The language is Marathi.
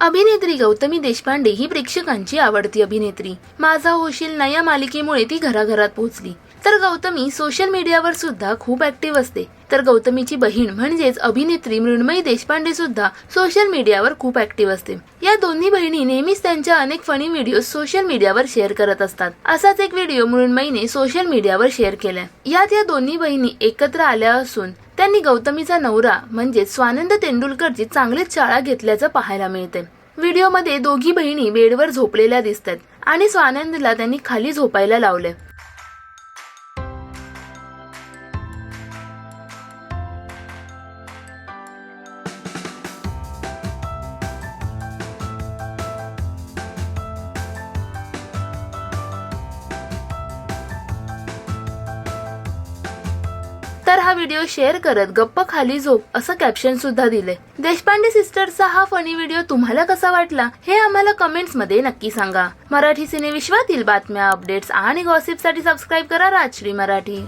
अभिनेत्री गौतमी देशपांडे ही प्रेक्षकांची आवडती अभिनेत्री. माझा होशील ना या मालिकेमुळे ती घराघरात पोहोचली. तर गौतमी सोशल मीडियावर सुद्धा खूप ऍक्टिव्ह असते. तर गौतमीची बहीण म्हणजेच अभिनेत्री मृण्मयी देशपांडे सुद्धा सोशल मीडियावर खूप ऍक्टिव्ह असते. या दोन्ही बहिणी नेहमीच त्यांच्या अनेक फनी व्हिडिओ सोशल मीडियावर शेअर करत असतात. असाच एक व्हिडिओ मृण्मयीने सोशल मीडियावर शेअर केलाय. यात या दोन्ही बहिणी एकत्र आल्या असून त्यांनी गौतमीचा नवरा म्हणजे स्वानंद तेंडुलकरची चांगलीच शाळा घेतल्याचं पाहायला मिळते व्हिडिओमध्ये दोघी बहिणी बेडवर झोपलेल्या दिसतात आणि स्वानंदला त्यांनी खाली झोपायला लावले तर हा व्हिडिओ शेअर करत गप्प खाली झोप असं कॅप्शन सुद्धा दिले देशपांडे सिस्टरचा हा फनी व्हिडिओ तुम्हाला कसा वाटला हे आम्हाला कमेंट्समध्ये नक्की सांगा. मराठी सिनेविश्वातील बातम्या अपडेट्स आणि गॉसिपसाठी सबस्क्राईब करा राजश्री मराठी.